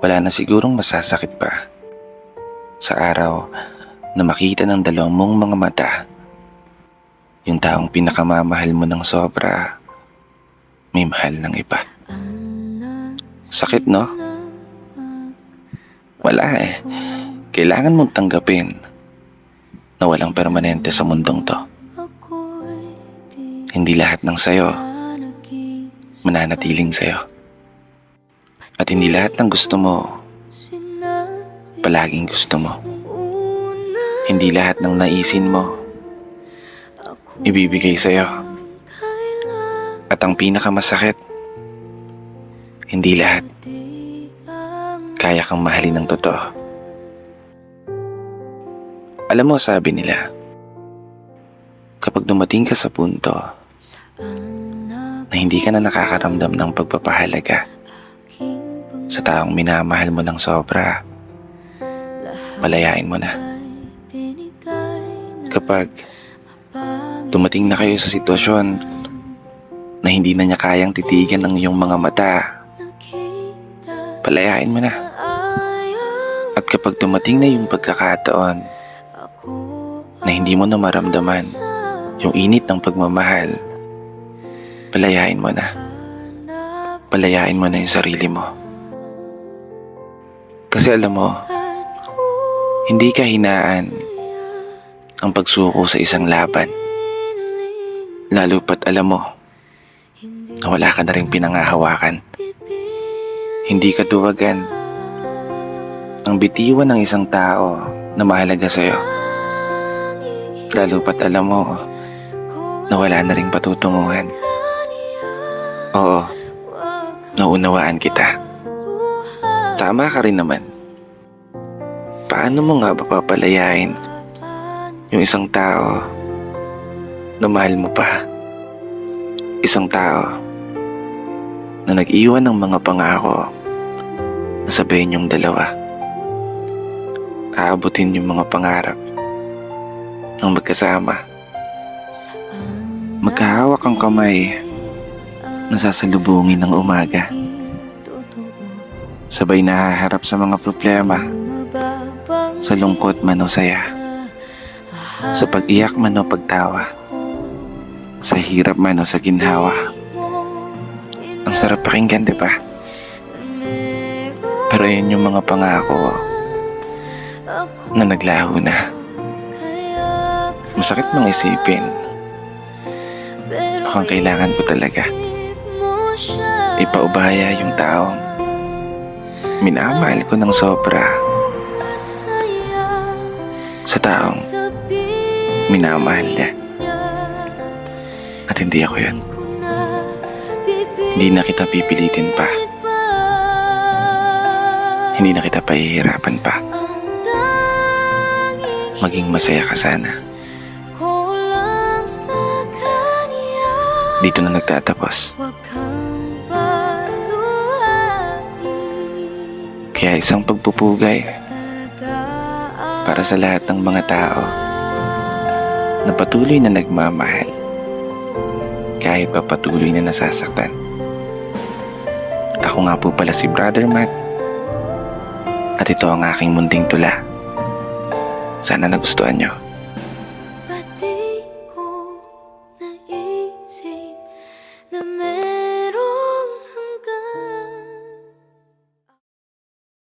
Wala na sigurong masasakit pa sa araw na makita ng dalawang mong mga mata yung taong pinakamamahal mo ng sobra may mahal ng iba. Sakit, no? Wala eh. Kailangan mong tanggapin na walang permanente sa mundong to. Hindi lahat ng sayo mananatiling sayo. At hindi lahat ng gusto mo palaging gusto mo. Hindi lahat ng naisin mo ibibigay sa'yo. At ang pinakamasakit, hindi lahat kaya kang mahalin ng totoo. Alam mo, sabi nila, kapag dumating ka sa punto na hindi ka na nakakaramdam ng pagpapahalaga sa taong minamahal mo ng sobra, palayain mo na. Kapag dumating na kayo sa sitwasyon na hindi na niya kayang titigan ang iyong mga mata, palayain mo na. At kapag dumating na yung pagkakataon na hindi mo na maramdaman yung init ng pagmamahal, palayain mo na. Palayain mo na yung sarili mo. Kasi alam mo, hindi ka hinaan ang pagsuko sa isang laban. Lalo pat alam mo na wala ka na rin pinangahawakan. Hindi ka duwagan ang bitiwan ng isang tao na mahalaga sa'yo. Lalo pat alam mo na wala na rin patutunguhan. Oo, naunawaan kita. Tama ka rin naman. Paano mo nga ba papalayain yung isang tao na mahal mo pa? Isang tao na nag-iwan ng mga pangako na sabihin yung dalawa. Aabutin yung mga pangarap ng magkasama. Magkahawak ang kamay na sasalubungin ng umaga. Sabay nahaharap sa mga problema, sa lungkot man o saya, sa pag-iyak man o pagtawa, sa hirap man o sa ginhawa. Ang sarap pakinggan, di ba? Pero yun yung mga pangako na naglaho na. Masakit mang isipin. Mukhang kailangan ko talaga ipaubaya yung taong minamahal ko ng sobra sa taong minamahal niya. At hindi ako yun. Hindi na kita pipilitin pa. Hindi na kita pahihirapan pa. Maging masaya ka sana. Dito na nagtatapos. Kaya isang pagpupugay para sa lahat ng mga tao na patuloy na nagmamahal kahit pa patuloy na nasasaktan. Ako nga po pala si Brother Matt at ito ang aking munting tula. Sana nagustuhan nyo.